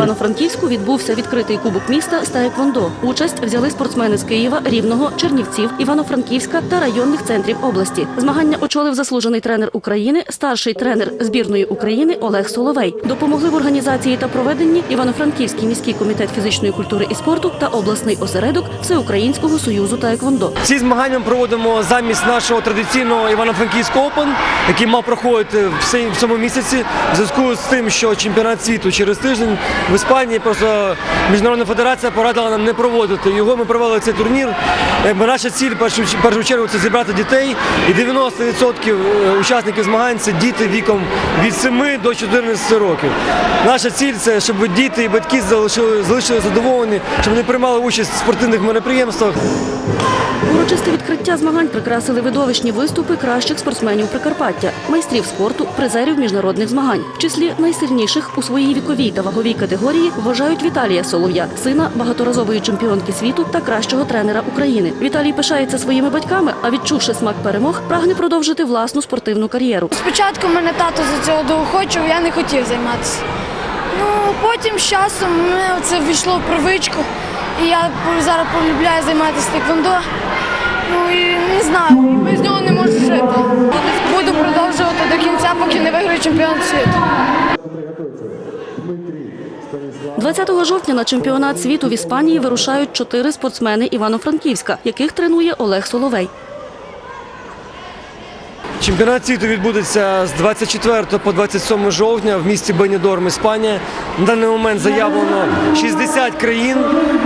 Івано-Франківську відбувся відкритий кубок міста з таеквондо. Участь взяли спортсмени з Києва, Рівного, Чернівців, Івано-Франківська та районних центрів області. Змагання очолив заслужений тренер України, старший тренер збірної України Олег Соловей. Допомогли в організації та проведенні Івано-Франківський міський комітет фізичної культури і спорту та обласний осередок Всеукраїнського союзу таеквондо. Ці змагання проводимо замість нашого традиційного Івано-Франківського Open, який мав проходити в цьому місяці. В зв'язку з тим, що чемпіонат світу через тиждень в Іспанії просто міжнародна федерація порадила нам не проводити його. Ми провели цей турнір. Якби наша ціль першу, першу чергу це зібрати дітей, і 90% учасників змагань це діти віком від 7 до 14 років. Наша ціль це щоб діти і батьки залишили, залишили задоволені, щоб вони приймали участь в спортивних мероприємствах. Урочисте відкриття змагань прикрасили видовищні виступи кращих спортсменів Прикарпаття, майстрів спорту, призерів міжнародних змагань. В числі найсильніших у своїй віковій та ваговій категорії вважають Віталія Солов'я, сина багаторазової чемпіонки світу та кращого тренера України. Віталій пишається своїми батьками, а відчувши смак перемог, прагне продовжити власну спортивну кар'єру. Спочатку мене тато за цього доохочив, я не хотів займатися. Ну, потім з часом мене це війшло в привичку, і я зараз полюбляю займатися тейквондо. Ну і не знаю, без нього не можу жити. 20 жовтня на чемпіонат світу в Іспанії вирушають чотири спортсмени Івано-Франківська, яких тренує Олег Соловей. Чемпіонат світу відбудеться з 24 по 27 жовтня в місті Бенідорм, Іспанія. На даний момент заявлено 60 країн,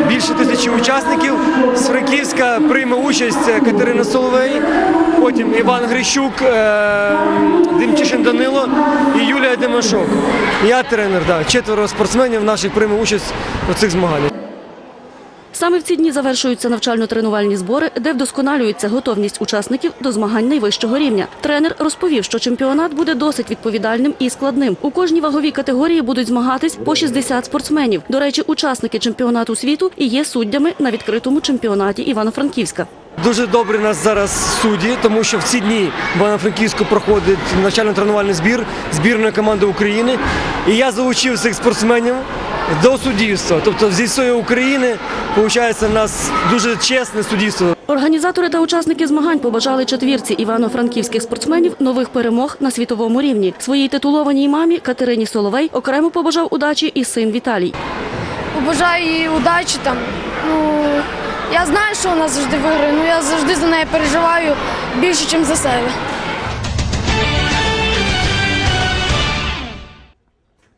більше тисячі учасників. З Франківська прийме участь Катерина Соловей, потім Іван Грищук, е, Демчишин Данило і Юлія Демашок. Я тренер, да. четверо спортсменів наших прийме участь у цих змаганнях. Саме в ці дні завершуються навчально-тренувальні збори, де вдосконалюється готовність учасників до змагань найвищого рівня. Тренер розповів, що чемпіонат буде досить відповідальним і складним. У кожній ваговій категорії будуть змагатись по 60 спортсменів. До речі, учасники чемпіонату світу і є суддями на відкритому чемпіонаті Івано-Франківська. Дуже добрі у нас зараз судді, тому що в ці дні в Івано-Франківську проходить навчально-тренувальний збір збірної команди України. І я залучив цих спортсменів до суддівства. Тобто зі всієї України виходить у нас дуже чесне суддівство. Організатори та учасники змагань побажали четвірці івано-франківських спортсменів нових перемог на світовому рівні. Своїй титулованій мамі Катерині Соловей окремо побажав удачі і син Віталій. Побажаю їй удачі там. Ну, я знаю, що вона завжди виграє, ну я завжди за неї переживаю більше, ніж за себе.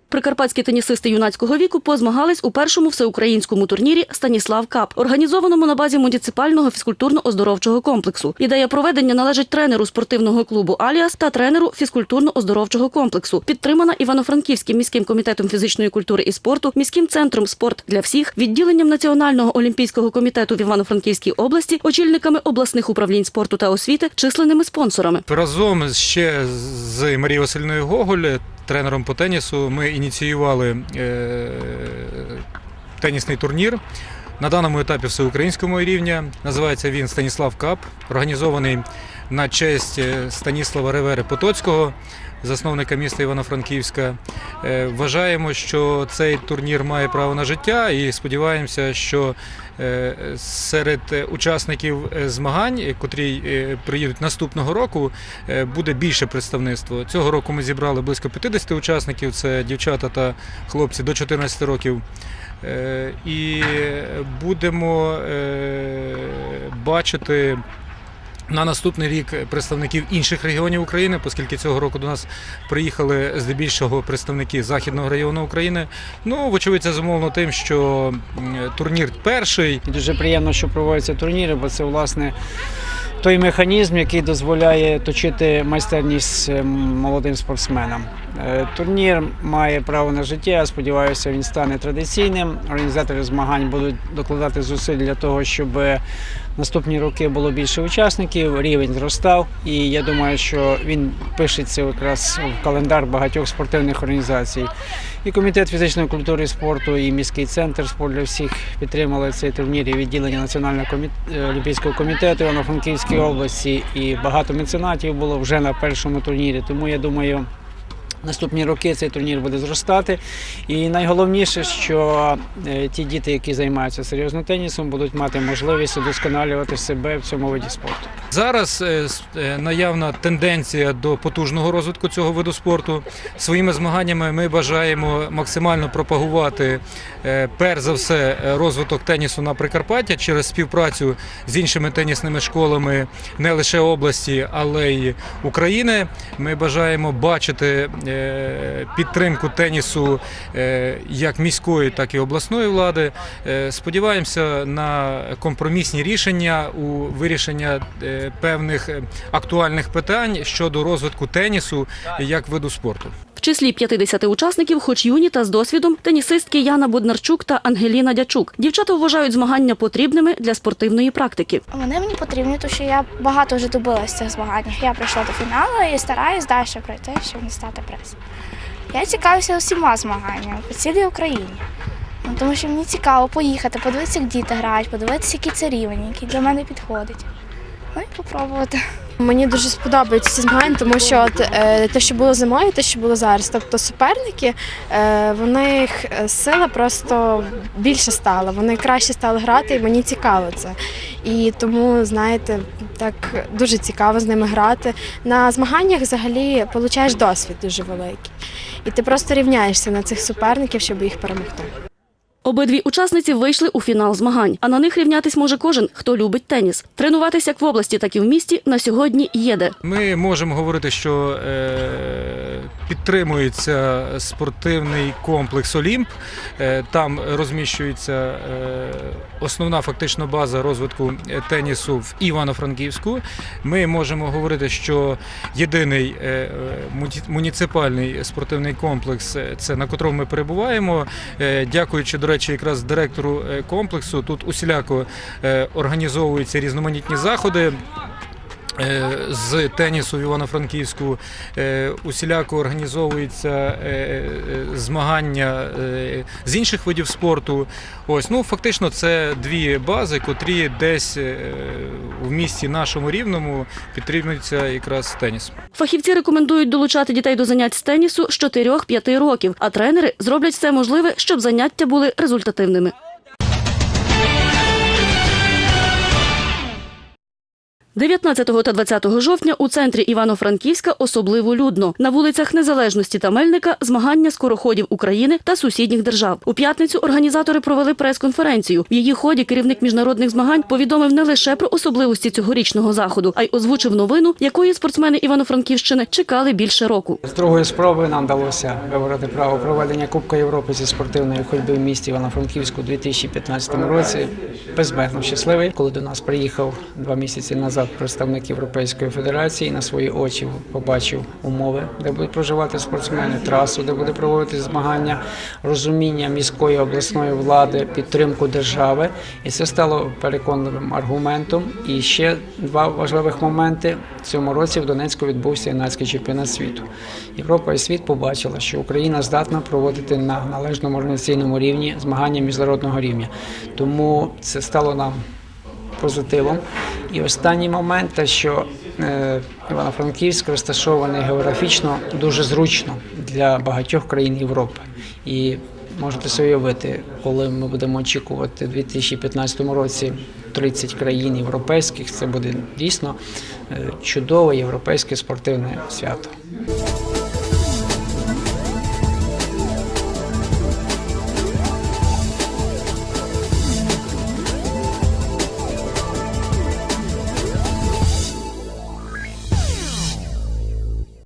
Прикарпатські тенісисти юнацького віку позмагались у першому всеукраїнському турнірі Станіслав Кап, організованому на базі муніципального фізкультурно-оздоровчого комплексу. Ідея проведення належить тренеру спортивного клубу Аліас та тренеру фізкультурно-оздоровчого комплексу. Підтримана Івано-Франківським міським комітетом фізичної культури і спорту, міським центром спорт для всіх, відділенням Національного олімпійського комітету в Івано-Франківській області, очільниками обласних управлінь спорту та освіти, численними спонсорами. Разом ще з Марією Васильною Гоголь, тренером по тенісу, ми ініціювали е, тенісний турнір. На даному етапі всеукраїнського рівня. Називається він Станіслав Кап, організований на честь е, Станіслава Ревери Потоцького, засновника міста Івано-Франківська. Е, Вважаємо, що цей турнір має право на життя і сподіваємося, що е, серед учасників е, змагань, котрі приїдуть наступного року, буде більше представництво. Цього року ми зібрали близько 50 учасників, це дівчата та хлопці до 14 років. І будемо бачити на наступний рік представників інших регіонів України, оскільки цього року до нас приїхали здебільшого представники Західного району України. Ну, вочевидь, це зумовлено тим, що турнір перший, Дуже приємно, що проводяться турніри, бо це власне той механізм, який дозволяє точити майстерність е, молодим спортсменам. Е, Турнір має право на життя. Сподіваюся, він стане традиційним. Організатори змагань будуть докладати зусиль для того, щоб наступні роки було більше учасників, рівень зростав. І я думаю, що він пишеться якраз в календар багатьох спортивних організацій. І комітет фізичної культури і спорту, і міський центр спорт для всіх підтримали цей турнір і відділення Національного е, олімпійського комітету Івано-Франківської області. І багато меценатів було вже на першому турнірі. Тому я думаю, Наступні роки цей турнір буде зростати. І найголовніше, що е, ті діти, які займаються серйозно тенісом, будуть мати можливість удосконалювати себе в цьому виді спорту. Зараз е, е, наявна тенденція до потужного розвитку цього виду спорту. Своїми змаганнями ми бажаємо максимально пропагувати перш за все розвиток тенісу на Прикарпаття через співпрацю з іншими тенісними школами не лише області, але й України. Ми бажаємо бачити підтримку тенісу е, як міської, так і обласної влади. Е, Сподіваємося на компромісні рішення у вирішення е, певних актуальних питань щодо розвитку тенісу як виду спорту. Числі 50 учасників, хоч юні та з досвідом, тенісистки Яна Боднарчук та Ангеліна Дячук. Дівчата вважають змагання потрібними для спортивної практики. Вони мені потрібні, тому що я багато вже добилася цих змаганнях. Я прийшла до фіналу і стараюсь далі пройти, щоб не стати прес. Я цікавлюся усіма змаганнями по цілій Україні. Ну, тому що мені цікаво поїхати, подивитися, як діти грають, подивитися, який це рівень, який для мене підходить. Ну і попробувати. Мені дуже сподобаються ці змагання, тому що от, е, те, що було зимою, те, що було зараз. Тобто суперники, е, в них е, сила просто більше стала. Вони краще стали грати, і мені цікаво це. І тому, знаєте, так дуже цікаво з ними грати. На змаганнях взагалі получаєш досвід дуже великий. І ти просто рівняєшся на цих суперників, щоб їх перемогти. Обидві учасниці вийшли у фінал змагань, а на них рівнятись може кожен, хто любить теніс. Тренуватися як в області, так і в місті на сьогодні є де. Ми можемо говорити, що е, підтримується спортивний комплекс Олімп. Е, там розміщується е, основна фактично база розвитку тенісу в Івано-Франківську. Ми можемо говорити, що єдиний муніципальний спортивний комплекс, це на котрому ми перебуваємо. Дякуючи, до речі, якраз директору е, комплексу, тут усіляко е, організовуються різноманітні заходи. Е, З тенісу в Івано-Франківську е, усіляко організовуються е, змагання з інших видів спорту. Ось ну фактично це дві бази, котрі десь в місті нашому рівному підтримується якраз теніс. Фахівці рекомендують долучати дітей до занять з тенісу з 4-5 років, а тренери зроблять все можливе, щоб заняття були результативними. «19 та 20 жовтня у центрі Івано-Франківська особливо людно. На вулицях Незалежності та Мельника змагання скороходів України та сусідніх держав. У п'ятницю організатори провели прес-конференцію. В її ході керівник міжнародних змагань повідомив не лише про особливості цьогорічного заходу, а й озвучив новину, якої спортсмени Івано-Франківщини чекали більше року. З другої спроби нам вдалося вибороти право проведення Кубка Європи зі спортивної ходьби в місті Івано-Франківську у 2015 році. Безмежно щасливий, коли до нас приїхав два місяці назад представник Європейської федерації на свої очі побачив умови, де будуть проживати спортсмени, трасу, де буде проводити змагання, розуміння міської обласної влади, підтримку держави. І це стало переконливим аргументом. І ще два важливих моменти. В цьому році в Донецьку відбувся юнацький чемпіонат світу. Європа і світ побачила, що Україна здатна проводити на належному організаційному рівні змагання міжнародного рівня. Тому це стало нам позитивом. І останній момент, те, що е, Івано-Франківськ розташований географічно дуже зручно для багатьох країн Європи. І можете собі уявити, коли ми будемо очікувати у 2015 році 30 країн європейських, це буде дійсно е, чудове європейське спортивне свято.